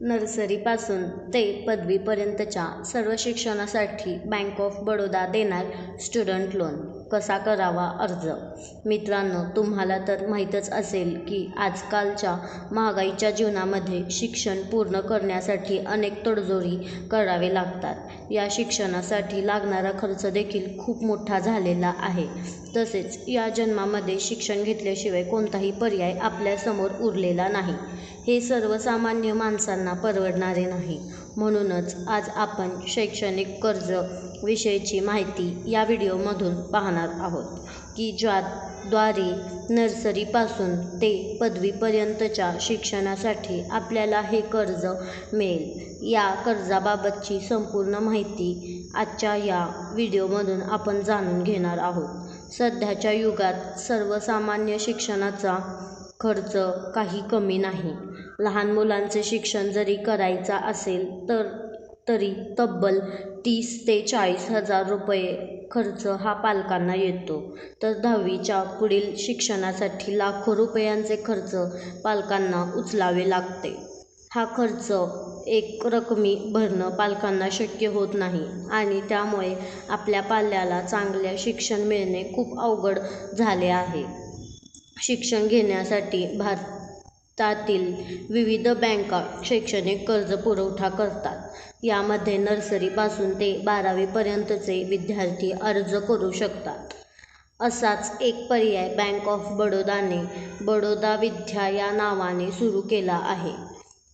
नर्सरीपासून ते पदवीपर्यंतच्या सर्व शिक्षणासाठी बँक ऑफ बडोदा देणार स्टुडंट लोन. कसा करावा अर्ज? मित्रांनो तुम्हाला तर माहीतच असेल की आजकालच्या महागाईच्या जीवनामध्ये शिक्षण पूर्ण करण्यासाठी अनेक तडजोडी करावे लागतात. या शिक्षणासाठी लागणारा खर्च देखील खूप मोठा झालेला आहे. तसेच या जन्मामध्ये शिक्षण घेतल्याशिवाय कोणताही पर्याय आपल्यासमोर उरलेला नाही. हे सर्वसामान्य माणसांना परवडणारे नाही. म्हणूनच आज आपण शैक्षणिक कर्ज विषयीची माहिती या व्हिडिओमधून पाहणार आहोत की ज्याद्वारे नर्सरीपासून ते पदवीपर्यंतच्या शिक्षणासाठी आपल्याला हे कर्ज मिळेल. या कर्जाबाबतची संपूर्ण माहिती आजच्या या व्हिडिओमधून आपण जाणून घेणार आहोत. सध्याच्या युगात सर्वसामान्य शिक्षणाचा खर्च काही कमी नाही. लहान मुलांचे शिक्षण जरी करायचा असेल तर तरी तब्बल तीस ते चाळीस हजार रुपये खर्च हा पालकांना येतो. तर दहावीच्या पुढील शिक्षणासाठी लाखो रुपयांचे खर्च पालकांना उचलावे लागते. हा खर्च एक रकमी भरणं पालकांना शक्य होत नाही आणि त्यामुळे आपल्या पाल्याला चांगले शिक्षण मिळणे खूप अवघड झाले आहे. शिक्षण घेण्यासाठी भार भारतातील विविध बँका शैक्षणिक कर्ज पुरवठा करतात. यामध्ये नर्सरीपासून ते बारावीपर्यंतचे विद्यार्थी अर्ज करू शकतात. असाच एक पर्याय बँक ऑफ बडोदाने बडोदा विद्या या नावाने सुरू केला आहे.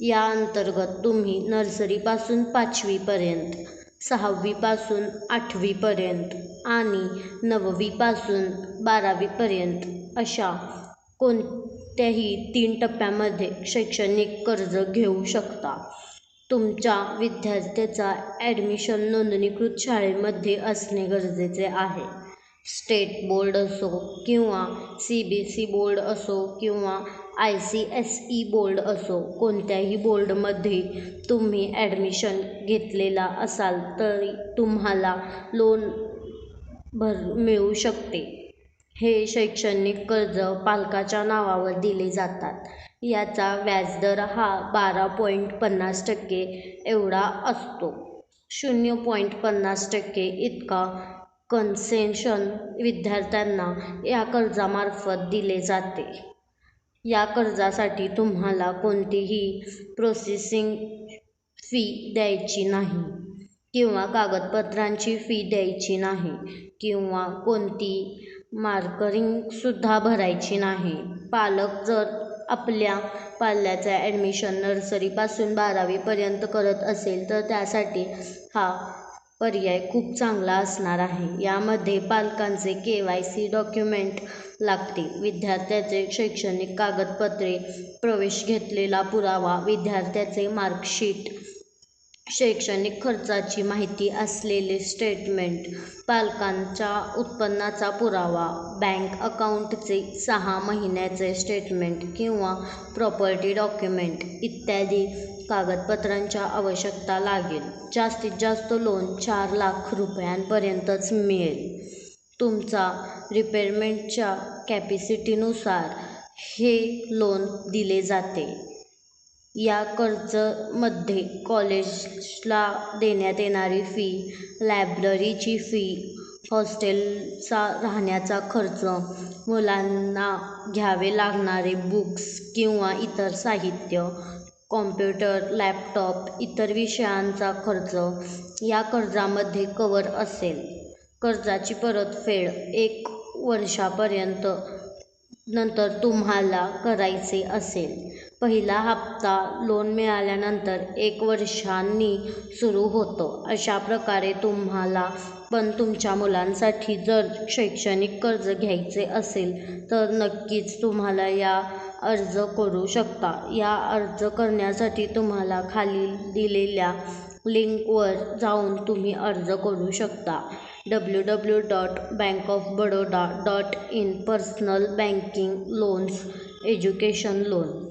या अंतर्गत तुम्ही नर्सरीपासून पाचवीपर्यंत सहावीपासून आठवीपर्यंत आणि नववीपासून बारावीपर्यंत अशा कोण कोणत्याही तीन टप्प्यांमध्ये शैक्षणिक कर्ज घेऊ शकता. तुमच्या विद्यार्थ्याचा ॲडमिशन नोंदणीकृत शाळेमध्ये असणे गरजेचे आहे. स्टेट बोर्ड असो किंवा सी बी सी बोर्ड असो किंवा I C S E board असो कोणत्याही बोर्डमध्ये तुम्ही ॲडमिशन घेतलेला असाल तरी तुम्हाला लोन भर मिळू शकते. हे शैक्षणिक कर्ज पालकाच्या नावावर दिले जातात. याचा व्याजदर हा बारा पॉईंट पन्नास टक्के एवढा असतो. शून्य पॉईंट पन्नास टक्के इतका कन्सेशन विद्यार्थ्यांना या कर्जामार्फत दिले जाते. या कर्जासाठी तुम्हाला कोणतीही प्रोसेसिंग फी द्यायची नाही किंवा कागदपत्रांची फी द्यायची नाही किंवा कोणती मार्करिंगसुद्धा भरायची नाही. पालक जर आपल्या पाल्याचं ॲडमिशन नर्सरीपासून बारावीपर्यंत करत असेल तर त्यासाठी हा पर्याय खूप चांगला असणार आहे. यामध्ये पालकांचे के वाय सी डॉक्युमेंट लागते विद्यार्थ्याचे शैक्षणिक कागदपत्रे प्रवेश घेतलेला पुरावा विद्यार्थ्याचे मार्कशीट शैक्षणिक खर्चाची माहिती असलेले स्टेटमेंट पालकांच्या उत्पन्नाचा पुरावा बँक अकाउंटचे सहा महिन्याचे स्टेटमेंट किंवा प्रॉपर्टी डॉक्युमेंट इत्यादी कागदपत्रांच्या आवश्यकता लागेल. जास्तीत जास्त लोन चार लाख रुपयांपर्यंतच मिळेल. तुमचा रिपेअरमेंटच्या कॅपॅसिटीनुसार हे लोन दिले जाते. या कर्जमध्ये कॉलेजला देण्यात येणारी फी लायब्ररीची फी हॉस्टेलचा राहण्याचा खर्च मुलांना घ्यावे लागणारे बुक्स किंवा इतर साहित्य कॉम्प्युटर लॅपटॉप इतर विषयांचा खर्च या कर्जामध्ये कवर असेल. कर्जाची परतफेड एक वर्षापर्यंत नंतर तुम्हाला करायचे असेल. पहिला हप्ता लोन मिळाल्यानंतर एक वर्षांनी सुरू होतो. अशा प्रकारे तुम्हाला पण तुमच्या मुलांसाठी जर शैक्षणिक कर्ज घ्यायचे असेल तर नक्कीच तुम्हाला या अर्ज करू शकता. या अर्ज करण्यासाठी तुम्हाला खाली दिलेल्या लिंकवर जाऊन तुम्ही अर्ज करू शकता. W W dot bank of Baroda dot in personal banking loans education loan.